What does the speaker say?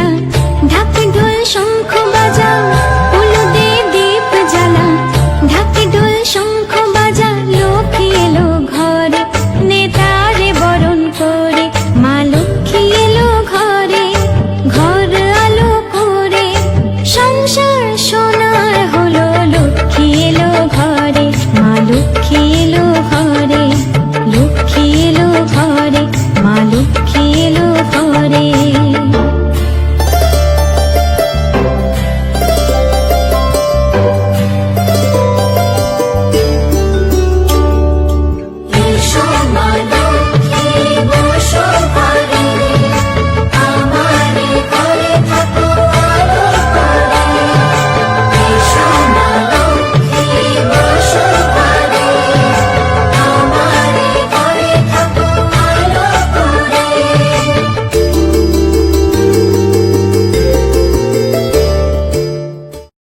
না ঢাক ঢোল শঙ্খ